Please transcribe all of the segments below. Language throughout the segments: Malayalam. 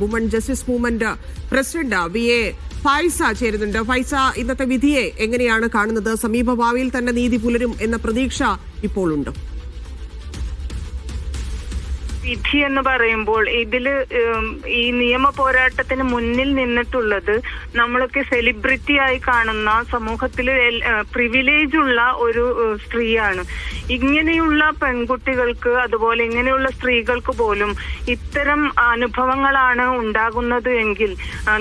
Woman justice movement president V A Faiza ചേരുന്നുണ്ട്. ഫൈസ ഇന്നത്തെ വിധിയെ എങ്ങനെയാണ് കാണുന്നത്? സമീപഭാവിയിൽ തന്നെ നീതി പുലരും എന്ന പ്രതീക്ഷ ഇപ്പോൾ ഉണ്ട് വിധി എന്ന് പറയുമ്പോൾ ഇതിൽ ഈ നിയമ പോരാട്ടത്തിന് മുന്നിൽ നിന്നിട്ടുള്ളത് നമ്മളൊക്കെ സെലിബ്രിറ്റി ആയി കാണുന്ന സമൂഹത്തിൽ പ്രിവിലേജ് ഉള്ള ഒരു സ്ത്രീയാണ്. ഇങ്ങനെയുള്ള പെൺകുട്ടികൾക്ക് അതുപോലെ ഇങ്ങനെയുള്ള സ്ത്രീകൾക്ക് പോലും ഇത്തരം അനുഭവങ്ങളാണ് ഉണ്ടാകുന്നത് എങ്കിൽ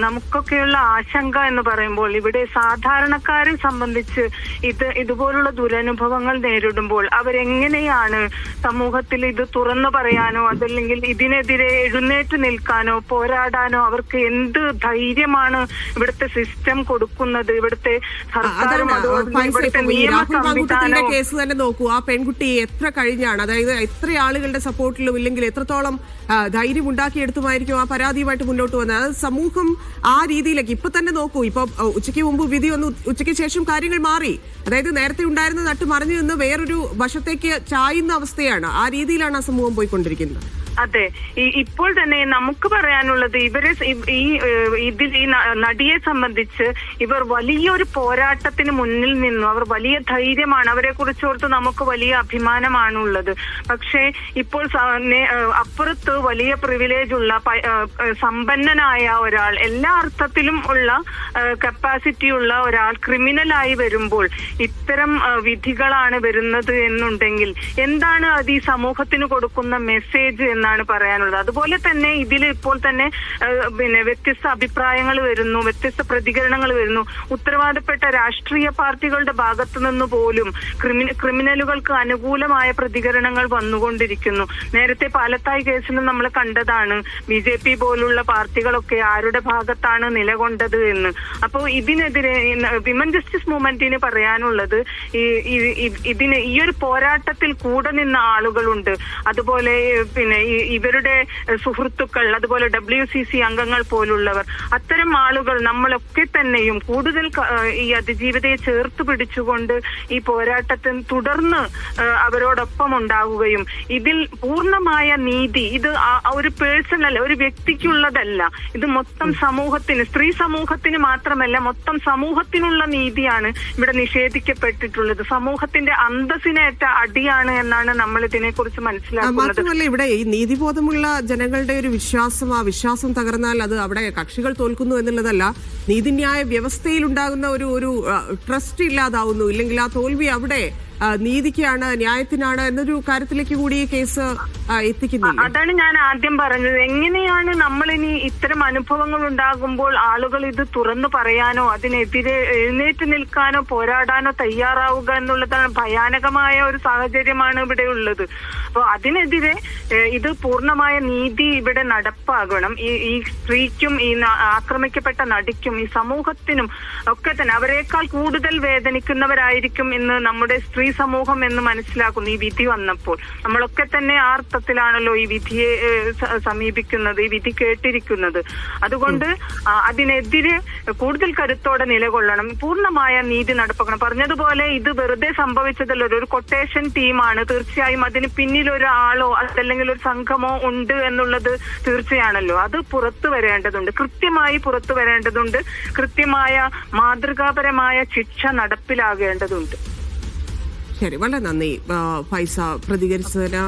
നമുക്കൊക്കെയുള്ള ആശങ്ക എന്ന് പറയുമ്പോൾ ഇവിടെ സാധാരണക്കാരെ സംബന്ധിച്ച് ഇത് ഇതുപോലുള്ള ദുരനുഭവങ്ങൾ നേരിടുമ്പോൾ അവരെങ്ങനെയാണ് സമൂഹത്തിൽ ഇത് തുറന്നു പറയാനോ അതല്ലെങ്കിൽ ഇതിനെതിരെ എഴുന്നേറ്റ് നിൽക്കാനോ പോരാടാനോ അവർക്ക് എന്ത് ധൈര്യമാണ് ഇവിടുത്തെ സിസ്റ്റം കൊടുക്കുന്നത്? ഇവിടുത്തെ സർക്കാരും രാഹുൽ കേസ് തന്നെ നോക്കൂ. ആ പെൺകുട്ടി എത്ര കഴിഞ്ഞാണ്? അതായത് എത്ര ആളുകളുടെ സപ്പോർട്ടിലും ഇല്ലെങ്കിൽ എത്രത്തോളം ധൈര്യം ഉണ്ടാക്കിയെടുത്തുമായിരിക്കും ആ പരാതിയുമായിട്ട് മുന്നോട്ട് വന്നത്? അത് സമൂഹം ആ രീതിയിലേക്ക് ഇപ്പൊ തന്നെ നോക്കൂ. ഇപ്പൊ ഉച്ചയ്ക്ക് മുമ്പ് വിധി വന്നു. ഉച്ചയ്ക്ക് ശേഷം കാര്യങ്ങൾ മാറി. അതായത് നേരത്തെ ഉണ്ടായിരുന്ന നട്ട് മറിഞ്ഞു നിന്ന് വേറൊരു വശത്തേക്ക് ചായുന്ന അവസ്ഥയാണ്. ആ രീതിയിലാണ് ആ സമൂഹം പോയിക്കൊണ്ടിരിക്കുന്നത്. അതെ. ഇപ്പോൾ തന്നെ നമുക്ക് പറയാനുള്ളത് ഇവരെ ഈ- ഇതിൽ ഈ നടിയെ സംബന്ധിച്ച് ഇവർ വലിയൊരു പോരാട്ടത്തിന് മുന്നിൽ നിന്നു. അവർ വലിയ ധൈര്യമാണ്. അവരെ കുറിച്ചോർത്ത് നമുക്ക് വലിയ അഭിമാനമാണുള്ളത്. പക്ഷേ ഇപ്പോൾ അപ്പുറത്ത് വലിയ പ്രിവിലേജ് ഉള്ള സമ്പന്നനായ ഒരാൾ എല്ലാ അർത്ഥത്തിലും ഉള്ള കപ്പാസിറ്റി ഉള്ള ഒരാൾ ക്രിമിനലായി വരുമ്പോൾ ഇത്തരം വിധികളാണ് വരുന്നത് എന്നുണ്ടെങ്കിൽ എന്താണ് അത് ഈ സമൂഹത്തിന് കൊടുക്കുന്ന മെസ്സേജ് എന്നാണ് പറയാനുള്ളത്. അതുപോലെ തന്നെ ഇതിൽ ഇപ്പോൾ തന്നെ പിന്നെ വ്യത്യസ്ത അഭിപ്രായങ്ങൾ വരുന്നു വ്യത്യസ്ത പ്രതികരണങ്ങൾ വരുന്നു. ഉത്തരവാദപ്പെട്ട രാഷ്ട്രീയ പാർട്ടികളുടെ ഭാഗത്തു നിന്ന് പോലും ക്രിമിന ക്രിമിനലുകൾക്ക് അനുകൂലമായ പ്രതികരണങ്ങൾ വന്നുകൊണ്ടിരിക്കുന്നു. നേരത്തെ പാലത്തായി കേസിൽ നമ്മൾ കണ്ടതാണ് ബി ജെ പി പോലുള്ള പാർട്ടികളൊക്കെ ആരുടെ ഭാഗത്താണ് നിലകൊണ്ടത് എന്ന്. അപ്പോൾ ഇതിനെതിരെ വിമൻ ജസ്റ്റിസ് മൂവ്മെന്റിന് പറയാനുള്ളത് ഇതിന് ഈ ഒരു പോരാട്ടത്തിൽ കൂടെ നിന്ന ആളുകളുണ്ട്. അതുപോലെ പിന്നെ ഇവരുടെ സുഹൃത്തുക്കൾ അതുപോലെ ഡബ്ല്യു സി സി അംഗങ്ങൾ പോലുള്ളവർ അത്തരം ആളുകൾ നമ്മളൊക്കെ തന്നെയും കൂടുതൽ ഈ അതിജീവിതയെ ചേർത്ത് പിടിച്ചുകൊണ്ട് ഈ പോരാട്ടത്തിൽ തുടർന്ന് അവരോടൊപ്പം ഉണ്ടാവുകയും ഇതിൽ പൂർണമായ നീതി ഇത് ഒരു പേഴ്സണൽ അല്ല ഒരു വ്യക്തിക്കുള്ളതല്ല. ഇത് മൊത്തം സമൂഹത്തിന് സ്ത്രീ സമൂഹത്തിന് മാത്രമല്ല മൊത്തം സമൂഹത്തിനുള്ള നീതിയാണ് ഇവിടെ നിഷേധിക്കപ്പെട്ടിട്ടുള്ളത്. സമൂഹത്തിന്റെ അന്തസ്സിനേറ്റ അടിയാണ് എന്നാണ് നമ്മൾ ഇതിനെ കുറിച്ച് മനസ്സിലാക്കുന്നത് ഇവിടെ ഈ നീതിബോധമുള്ള ജനങ്ങളുടെ ഒരു വിശ്വാസം ആ വിശ്വാസം തകർന്നാൽ അത് അവിടെ കക്ഷികൾ തോൽക്കുന്നു എന്നുള്ളതല്ല. നീതിന്യായ വ്യവസ്ഥയിൽ ഉണ്ടാകുന്ന ഒരു ഒരു ട്രസ്റ്റ് ഇല്ലാതാവുന്നു. ഇല്ലെങ്കിൽ ആ തോൽവി അവിടെ നീതിക്കാണ് ന്യായത്തിനാണ് എന്നൊരു കാര്യത്തിലേക്ക് കൂടി ഈ കേസ് എത്തിക്കുന്നത് അതാണ് ഞാൻ ആദ്യം പറഞ്ഞത്. എങ്ങനെയാണ് നമ്മൾ ഇനി ഇത്തരം അനുഭവങ്ങൾ ഉണ്ടാകുമ്പോൾ ആളുകൾ ഇത് തുറന്നു പറയാനോ അതിനെതിരെ എഴുന്നേറ്റ് നിൽക്കാനോ പോരാടാനോ തയ്യാറാവുക എന്നുള്ളതാണ് ഭയാനകമായ ഒരു സാഹചര്യമാണ് ഇവിടെ ഉള്ളത്. അപ്പോൾ അതിനെതിരെ ഇത് പൂർണമായ നീതി ഇവിടെ നടപ്പാകണം. ഈ ഈ സ്ത്രീക്കും ഈ ആക്രമിക്കപ്പെട്ട നടിക്കും ഈ സമൂഹത്തിനും ഒക്കെ തന്നെ അവരെക്കാൾ കൂടുതൽ വേദനിക്കുന്നവരായിരിക്കും ഇന്ന് നമ്മുടെ സ്ത്രീ സമൂഹം എന്ന് മനസ്സിലാക്കുന്നു ഈ വിധി വന്നപ്പോൾ. നമ്മളൊക്കെ തന്നെ ആ അർത്ഥത്തിലാണല്ലോ ഈ വിധിയെ സമീപിക്കുന്നത് ഈ വിധി കേട്ടിരിക്കുന്നത്. അതുകൊണ്ട് അതിനെതിരെ കൂടുതൽ കരുത്തോടെ നിലകൊള്ളണം. പൂർണമായ നീതി നടപ്പാക്കണം. പറഞ്ഞതുപോലെ ഇത് വെറുതെ സംഭവിച്ചതല്ല. ഒരു കൊട്ടേഷൻ ടീമാണ് തീർച്ചയായും അതിന് പിന്നിൽ ഒരാളോ അതല്ലെങ്കിൽ ഒരു സംഘമോ ഉണ്ട് എന്നുള്ളത് തീർച്ചയാണല്ലോ. അത് പുറത്തു വരേണ്ടതുണ്ട്. കൃത്യമായി പുറത്തു വരേണ്ടതുണ്ട്. കൃത്യമായ മാതൃകാപരമായ ശിക്ഷ നടപ്പിലാകേണ്ടതുണ്ട്. ശരി വളരെ നന്ദി. ഫൈസ പ്രതികരിച്ചതിന്